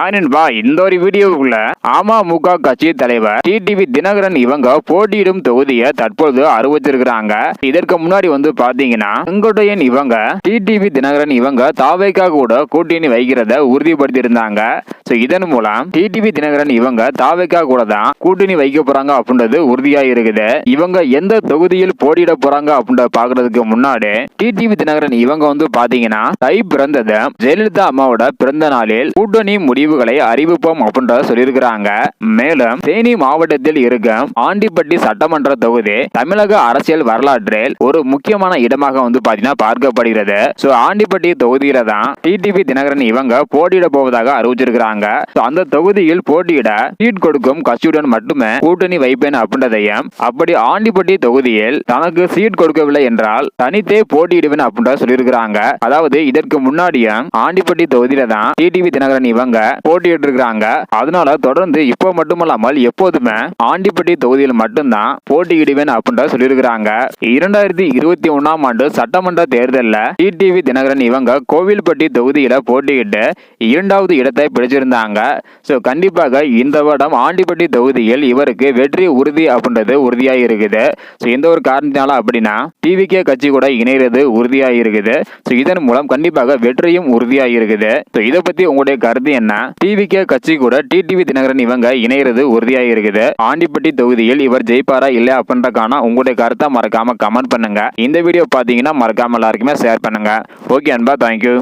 Hi நண்பா இந்த ஒரு வீடியோவுக்குள்ள அமமுக கட்சி தலைவர் டிடிவி தினகரன் இவங்க போட்டியிடும் தொகுதியை தற்பொழுது அறிவிச்சிருக்கிறாங்க இதற்கு முன்னாடி வந்து பாத்தீங்கன்னா செங்கோட்டையன் இவங்க டிடிவி தினகரன் இவங்க தாவைக்கா கூட கூட்டணி வைக்கிறத உறுதிப்படுத்தி இருந்தாங்க இதன் மூலம் டிடிவி தினகரன் இவங்க தாவைக்கா கூட தான் கூட்டணி வைக்க போறாங்க அப்படின்றது உறுதியா இருக்குது. இவங்க எந்த தொகுதியில் போட்டியிட போறாங்க அப்படின்றத பாக்குறதுக்கு முன்னாடி டிடிவி தினகரன் இவங்க வந்து பாத்தீங்கன்னா தை பிறந்தது ஜெயலலிதா அம்மாவோட பிறந்த நாளில் கூட்டணி முடிவுகளை அறிவிப்போம் அப்படின்றத சொல்லியிருக்கிறாங்க. மேலும் தேனி மாவட்டத்தில் இருக்கும் ஆண்டிப்பட்டி சட்டமன்ற தொகுதி தமிழக அரசியல் வரலாற்றில் ஒரு முக்கியமான இடமாக வந்து பாத்தீங்கன்னா பார்க்கப்படுகிறது. சோ ஆண்டிப்பட்டி தொகுதியில தான் டிடிபி தினகரன் இவங்க போட்டியிட போவதாக அறிவிச்சிருக்கிறாங்க. அந்த தொகுதியில் போட்டியிட சீட் கொடுக்கும் கட்சியுடன் மட்டுமே கூட்டணி வைப்பேன் அப்படின்றதையும் அப்படி ஆண்டிப்பட்டி தொகுதியில் தனக்கு சீட் கொடுக்கவில்லை என்றால் தனித்தே போட்டியிடுவேன் அப்படின்றத சொல்லியிருக்கிறாங்க. அதாவது இதற்கு முன்னாடியும் ஆண்டிப்பட்டி தொகுதியில தான் டிடிவி தினகரன் இவங்க போட்டியிட்டு இருக்கிறாங்க அதனால தொடர்ந்து இப்போ மட்டுமல்லாமல் எப்போதுமே ஆண்டிப்பட்டி தொகுதியில் மட்டும்தான் போட்டியிடுவேன் அப்படின்ற சொல்லியிருக்கிறாங்க. இரண்டாயிரத்தி இருபத்தி ஒன்னாம் ஆண்டு சட்டமன்ற தேர்தலில் டிடிவி தினகரன் இவங்க கோவில்பட்டி தொகுதியில போட்டியிட்டு இரண்டாவது இடத்தை பிடிச்சிருந்தாங்க. ஸோ கண்டிப்பாக இந்த வருடம் ஆண்டிப்பட்டி தொகுதியில் இவருக்கு வெற்றி உறுதி அப்படின்றது உறுதியாக இருக்குது. ஸோ எந்த ஒரு காரணத்தினால அப்படின்னா டிவிகே கட்சி கூட இணைகிறது உறுதியாக இருக்குது. ஸோ இதன் மூலம் கண்டிப்பாக வெற்றியும் உறுதியாக இருக்குது. ஸோ இதை பத்தி உங்களுடைய கருத்து என்ன? டிவிகே கட்சி கூட டிடிவி தினகரன் இவங்க இணையிறது உறுதியாக இருக்குது ஆண்டிப்பட்டி தொகுதியில் இவர் ஜெயிப்பாரா இல்லையா அப்படின்றக்கான உங்களுடைய கருத்தை மறக்காம கமெண்ட் பண்ணுங்க. இந்த வீடியோ பார்த்தீங்கன்னா மறக்காம எல்லாருக்குமே ஷேர் பண்ணுங்க. ஓகே அன்பா தேங்க்யூ